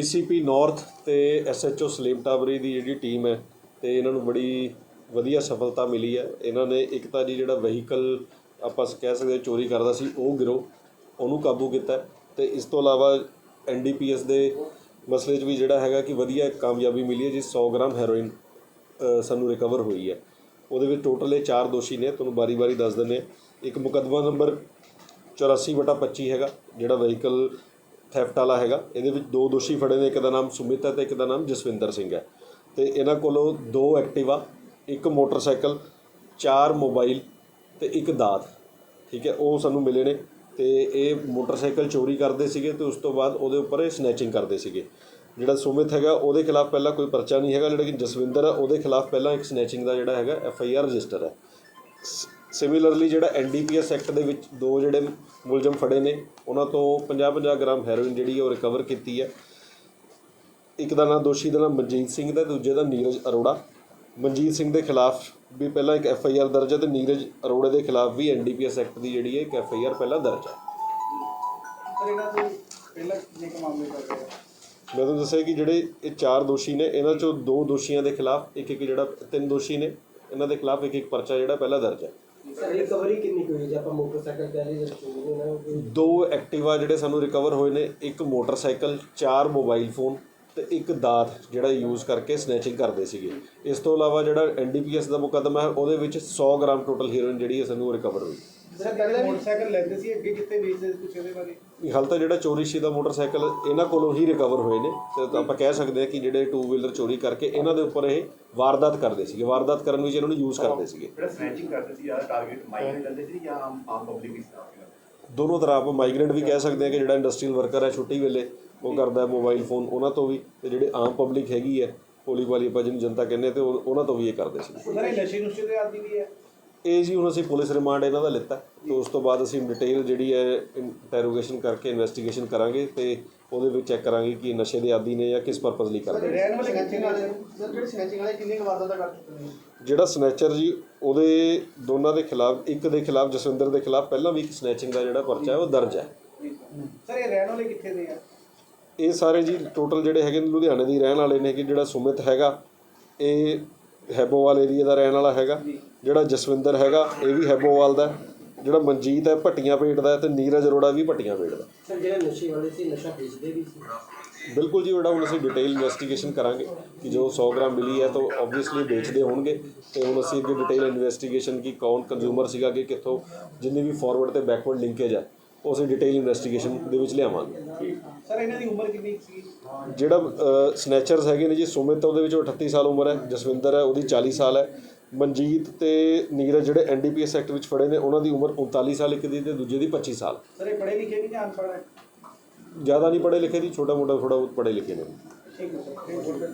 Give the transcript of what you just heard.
ACP north ਤੇ SHO Salim Tabri ਦੀ ਜਿਹੜੀ ਟੀਮ ਹੈ ਤੇ ਇਹਨਾਂ ਨੂੰ ਬੜੀ ਵਧੀਆ ਸਫਲਤਾ ਮਿਲੀ ਹੈ। ਇਹਨਾਂ ਨੇ ਇੱਕ ਤਾਂ ਜੀ ਜਿਹੜਾ ਵਹੀਕਲ ਆਪਾਂ ਕਹਿ ਸਕਦੇ ਚੋਰੀ ਕਰਦਾ ਸੀ, ਉਹ ਗਿਰੋ, ਉਹਨੂੰ ਕਾਬੂ ਕੀਤਾ ਹੈ ਤੇ ਇਸ ਤੋਂ ਇਲਾਵਾ ਐਨਡੀਪੀਐਸ ਦੇ ਮਸਲੇ 'ਚ ਵੀ ਜਿਹੜਾ ਹੈਗਾ ਕਿ ਵਧੀਆ ਕਾਮਯਾਬੀ ਮਿਲੀ ਹੈ, ਜੀ 100 ਗ੍ਰਾਮ ਹੈਰੋਇਨ ਸਾਨੂੰ ਰਿਕਵਰ ਹੋਈ ਹੈ। ਉਹਦੇ ਵਿੱਚ ਟੋਟਲ ਇਹ ਚਾਰ ਦੋਸ਼ੀ ਨੇ, ਤੁਹਾਨੂੰ ਬਾਰੀ-ਬਾਰੀ ਦੱਸ ਦਿੰਦੇ ਇੱਕ ਮੁਕੱਦਮਾ ਨੰਬਰ 84 ਬਟਾ 25 ਹੈਗਾ, ਜਿਹੜਾ ਵਹੀਕਲ ਥੈਫਟ ਵਾਲਾ ਹੈਗਾ। ਇਹਦੇ ਵਿੱਚ ਦੋ ਦੋਸ਼ੀ ਫੜੇ ਨੇ, ਇੱਕ ਦਾ ਨਾਮ ਸੁਮਿਤ ਹੈ ਤੇ ਇੱਕ ਦਾ ਨਾਮ ਜਸਵਿੰਦਰ ਸਿੰਘ ਹੈ। ਤੇ ਇਹਨਾਂ ਕੋਲੋਂ ਦੋ ਐਕਟਿਵਾ, ਇੱਕ ਮੋਟਰਸਾਈਕਲ, ਚਾਰ ਮੋਬਾਈਲ ਤੇ ਇੱਕ ਦਾਤ, ਠੀਕ ਹੈ, ਉਹ ਸਾਨੂੰ ਮਿਲੇ ਨੇ। ਤੇ ਇਹ ਮੋਟਰਸਾਈਕਲ ਚੋਰੀ ਕਰਦੇ ਸੀਗੇ ਤੇ ਉਸ ਤੋਂ ਬਾਅਦ ਉਹਦੇ ਉੱਪਰ ਇਹ ਸਨੈਚਿੰਗ ਕਰਦੇ ਸੀਗੇ। ਜਿਹੜਾ ਸੁਮਿਤ ਹੈਗਾ, ਉਹਦੇ ਖਿਲਾਫ ਪਹਿਲਾਂ ਕੋਈ ਪਰਚਾ ਨਹੀਂ ਹੈਗਾ ਜਿਹੜਾ ਕਿ ਜਸਵਿੰਦਰ ਹੈ, ਉਹਦੇ ਖਿਲਾਫ ਪਹਿਲਾਂ ਇੱਕ ਸਨੈਚਿੰਗ ਦਾ ਜਿਹੜਾ ਹੈਗਾ ਐਫ ਆਈ ਆਰ ਰਜਿਸਟਰ ਹੈ। ਸਿਮਿਲਰਲੀ ਜਿਹੜਾ ਐਨਡੀਪੀਐਸ ਐਕਟ ਦੇ ਵਿੱਚ ਦੋ ਜਿਹੜੇ ਮੁਲਜ਼ਮ ਫੜੇ ਨੇ ਉਹਨਾਂ ਤੋਂ 50-50 ਗ੍ਰਾਮ ਹੈਰੋਇਨ ਜਿਹੜੀ ਹੈ ਉਹ ਰਿਕਵਰ ਕੀਤੀ ਹੈ। ਇੱਕ ਦਾ ਨਾਮ ਦੋਸ਼ੀ ਦਾ ਨਾਮ ਮਨਜੀਤ ਸਿੰਘ ਦਾ ਦੂਜੇ ਦਾ ਨੀਰਜ ਅਰੋੜਾ। ਮਨਜੀਤ ਸਿੰਘ ਦੇ ਖਿਲਾਫ ਵੀ ਪਹਿਲਾਂ ਇੱਕ ਐਫ ਆਈ ਆਰ ਦਰਜ ਹੈ ਤੇ ਨੀਰਜ ਅਰੋੜੇ ਦੇ ਖਿਲਾਫ ਵੀ ਐਨਡੀਪੀਐਸ ਐਕਟ ਦੀ ਜਿਹੜੀ ਹੈ ਇੱਕ ਐਫ ਆਈ ਆਰ ਪਹਿਲਾਂ ਦਰਜ ਹੈ। ਸਰ ਇਹਨਾਂ ਤੋਂ ਪਹਿਲਾਂ ਕਿੰਨੇ ਕੁ ਮਾਮਲੇ ਕਰ ਰਹੇ ਆ? ਮੈਂ ਤੁਹਾਨੂੰ ਦੱਸਿਆ ਕਿ ਜਿਹੜੇ ਇਹ ਚਾਰ ਦੋਸ਼ੀ ਨੇ ਇਹਨਾਂ ਚੋਂ ਦੋ ਦੋਸ਼ੀਆਂ ਦੇ ਖਿਲਾਫ ਇੱਕ ਇੱਕ ਜਿਹੜਾ ਤਿੰਨ ਦੋਸ਼ੀ ਨੇ ਇਹਨਾਂ ਦੇ ਖਿਲਾਫ ਇੱਕ ਇੱਕ ਪਰਚਾ ਜਿਹੜਾ ਪਹਿਲਾਂ ਦਰਜ ਹੈ। ਸਰ ਰਿਕਵਰੀ ਕਿੰਨੀ ਕੁ ਹੋਈ ਜੇ ਆਪਾਂ ਮੋਟਰਸਾਈਕਲ ਕਹਿ ਲਈਏ ਜਾਂ ਚੋਰੀ ਨਾ ਕੋਈ ਦੋ ਐਕਟਿਵਾ ਜਿਹੜੇ ਸਾਨੂੰ ਰਿਕਵਰ ਹੋਏ ਨੇ, ਇੱਕ ਮੋਟਰਸਾਈਕਲ, ਚਾਰ ਮੋਬਾਈਲ ਫੋਨ ਤੇ ਇੱਕ ਦਾਤ ਜਿਹੜਾ ਯੂਜ਼ ਕਰਕੇ ਸਨੈਚਿੰਗ ਕਰਦੇ ਸੀਗੇ। ਇਸ ਤੋਂ ਇਲਾਵਾ ਜਿਹੜਾ ਐਨਡੀਪੀਐਸ ਦਾ ਮੁਕੱਦਮਾ ਹੈ, ਉਹਦੇ ਵਿੱਚ 100 ਗ੍ਰਾਮ ਟੋਟਲ ਹੀਰੋਇਨ ਜਿਹੜੀ ਹੈ ਸਾਨੂੰ ਰਿਕਵਰ ਹੋਈ। ਸਰ ਪਹਿਲਾਂ ਮੋਟਰਸਾਈਕਲ ਲੈਂਦੇ ਸੀ ਅੱਗੇ ਕਿੱਥੇ ਵੇਚਦੇ ਸੀ ਕੁਛ ਇਹਦੇ ਬਾਰੇ? ਹਾਲ ਤਾਂ ਜਿਹੜਾ ਚੋਰੀ ਸੀ ਦਾ ਮੋਟਰਸਾਈਕਲ ਇਹਨਾਂ ਕੋਲੋਂ ਹੀ ਰਿਕਵਰ ਹੋਏ ਨੇ। ਤੇ ਆਪਾਂ ਕਹਿ ਸਕਦੇ ਹਾਂ ਕਿ ਜਿਹੜੇ ਟੂ ਵੀਲਰ ਚੋਰੀ ਕਰਕੇ ਇਹਨਾਂ ਦੇ ਉੱਪਰ ਇਹ ਵਾਰਦਾਤ ਕਰਦੇ ਸੀਗੇ। ਵਾਰਦਾਤ ਕਰਨ ਵਿੱਚ ਇਹਨਾਂ ਨੂੰ ਯੂਜ਼ ਕਰਦੇ ਸੀਗੇ। ਜਿਹੜਾ ਸਨੈਚਿੰਗ ਕਰਦੇ ਸੀ ਯਾਰ ਟਾਰਗੇਟ ਮਾਈਗ੍ਰੇਟ ਕਰਦੇ ਸੀ ਜਾਂ ਆਮ ਆਮ ਪਬਲਿਕ ਇਸ ਤਰ੍ਹਾਂ ਦੋਨੋਂ ਤਰ੍ਹਾਂ ਆਪਾਂ ਮਾਈਗ੍ਰੈਂਟ ਵੀ ਕਹਿ ਸਕਦੇ ਹਾਂ ਕਿ ਜਿਹੜਾ ਇੰਡਸਟਰੀਅਲ ਵਰਕਰ ਹੈ ਛੁੱਟੀ ਵੇਲੇ ਉਹ ਕਰਦਾ ਹੈ ਮੋਬਾਈਲ ਫੋਨ ਉਹਨਾਂ ਤੋਂ ਵੀ। ਤੇ ਜਿਹੜੇ ਆਮ ਪਬਲਿਕ ਹੈਗੀ ਹੈ ਭੋਲੀ ਭਾਲੀ ਆਪਾਂ ਜਿਹਨੂੰ ਜਨਤਾ ਕਹਿੰਦੇ ਤੇ ਉਹ- ਉਹਨਾਂ ਤੋਂ ਵੀ ਇਹ ਕਰਦੇ ਸੀ। ਸਰ ਇਹ ਨਸ਼ੇ ਨੁਸ਼ੇ ਦੇ ਆਦੀ ਵੀ ਹੈ। ਇਹ ਜੀ ਹੁਣ ਅਸੀਂ ਪੁਲਿਸ ਰਿਮਾਂਡ ਇਹਨਾਂ ਦਾ ਲਿੱਤਾ। ਤੇ ਉਸ ਤੋਂ ਬਾਅਦ ਅਸੀਂ ਡਿਟੇਲ ਜਿਹੜੀ ਹੈ ਇੰਟਰੋਗੇਸ਼ਨ ਕਰਕੇ ਇਨਵੈਸਟੀਗੇਸ਼ਨ ਕਰਾਂਗੇ ਤੇ ਉਹਦੇ ਵਿੱਚ ਚੈੱਕ ਕਰਾਂਗੇ ਕਿ ਨਸ਼ੇ ਦੇ ਆਦੀ ਨੇ ਜਾਂ ਕਿਸ ਪਰਪਸ ਲਈ ਕਰਦੇ ਨੇ। ਰਹਿਣ ਵਾਲੇ ਕਿੱਥੇ ਨੇ ਸਰ ਜਿਹੜੇ ਸਨੈਚਿੰਗ ਵਾਲੇ ਕਿੰਨੇ ਕੁ ਵਾਰਦਾਤਾਂ ਕਰ ਚੁੱਕੇ ਨੇ? ਜਿਹੜਾ ਸਨੈਚਰ ਜੀ ਉਹਦੇ ਦੋਨਾਂ ਦੇ ਖਿਲਾਫ ਇੱਕ ਦੇ ਖਿਲਾਫ ਜਸਵਿੰਦਰ ਦੇ ਖਿਲਾਫ ਪਹਿਲਾਂ ਵੀ ਇੱਕ ਸਨੈਚਿੰਗ ਦਾ ਜਿਹੜਾ ਪਰਚਾ ਹੈ ਉਹ ਦਰਜ ਹੈ। ਸਰ ਇਹ ਰਹਿਣ ਵਾਲੇ ਕਿੱਥੇ ਦੇ ਆ? ਇਹ ਸਾਰੇ ਜੀ ਟੋਟਲ ਜਿਹੜੇ ਹੈਗੇ ਨੇ ਲੁਧਿਆਣੇ ਦੇ ਹੀ ਰਹਿਣ ਵਾਲੇ ਨੇ ਕਿ ਜਿਹੜਾ ਸੁਮਿਤ ਹੈਗਾ ਇਹ ਹੈਬੋਵਾਲ ਏਰੀਆ ਦਾ ਰਹਿਣ ਵਾਲਾ ਹੈਗਾ ਜਿਹੜਾ ਜਸਵਿੰਦਰ ਹੈਗਾ ਇਹ ਵੀ ਹੈਬੋਵਾਲ ਦਾ। ਜਿਹੜਾ ਮਨਜੀਤ ਹੈ ਭੱਟੀਆਂ ਪੇਟ ਦਾ ਤੇ ਨੀਰਜ ਅਰੋੜਾ ਵੀ ਭੱਟੀਆਂ ਪੇਟ ਦਾ ਸਰ ਜਿਹੜੇ ਨਸ਼ੇ ਵਾਲੇ ਸੀ ਨਸ਼ਾ ਵੇਚਦੇ ਵੀ ਸੀ? ਬਿਲਕੁਲ ਜੀ ਉਹਦਾ ਹੁਣ ਅਸੀਂ ਡਿਟੇਲ ਇਨਵੈਸਟੀਗੇਸ਼ਨ ਕਰਾਂਗੇ ਕਿ ਜੋ 100 ਗ੍ਰਾਮ ਮਿਲੀ ਹੈ ਤਾਂ ਆਬਵੀਅਸਲੀ ਵੇਚਦੇ ਹੋਣਗੇ ਤੇ ਹੁਣ ਅਸੀਂ ਅੱਗੇ ਡਿਟੇਲ ਇਨਵੈਸਟੀਗੇਸ਼ਨ ਕਿ ਕੌਣ ਕੰਜ਼ਿਊਮਰ ਸੀਗਾ ਕਿ ਕਿੱਥੋਂ ਜਿੰਨੀ ਵੀ ਫਾਰਵਰਡ ਤੇ ਬੈਕਵਰਡ ਲਿੰਕੇਜ ਹੈ। ਉਹ ਅਸੀਂ ਡਿਟੇਲ ਇਨਵੈਸਟੀਗੇਸ਼ਨ ਦੇ ਵਿੱਚ ਲਿਆਵਾਂਗੇ। ਸਰ ਇਹਨਾਂ ਦੀ ਉਮਰ ਕਿੰਨੀ ਸੀ? ਜਿਹੜਾ ਸਨੈਚਰਸ ਹੈਗੇ ਨੇ ਜੀ ਸੁਮਿਤ ਉਹਦੇ ਵਿੱਚ 38 ਸਾਲ ਉਮਰ ਹੈ ਜਸਵਿੰਦਰ ਹੈ ਉਹਦੀ 40 ਸਾਲ ਹੈ ਮਨਜੀਤ ਤੇ ਨੀਰਜ ਜਿਹੜੇ ਐਨਡੀਪੀਐਸ ਐਕਟ ਵਿੱਚ ਫੜੇ ਨੇ ਉਹਨਾਂ ਦੀ ਉਮਰ 39 ਸਾਲ ਇੱਕ ਦੀ ਤੇ ਦੂਜੇ ਦੀ 25 ਸਾਲ। ਸਰ ਇਹ ਪੜ੍ਹੇ ਲਿਖੇ ਨਹੀਂ ਜਾਂ ਅਨਪੜ੍ਹ ਹੈ? ਜ਼ਿਆਦਾ ਨਹੀਂ ਪੜ੍ਹੇ ਲਿਖੇ ਜੀ ਛੋਟਾ ਮੋਟਾ ਥੋੜਾ ਬਹੁਤ ਪੜ੍ਹੇ ਲਿਖੇ ਨੇ। ਠੀਕ ਹੈ ਸਰ।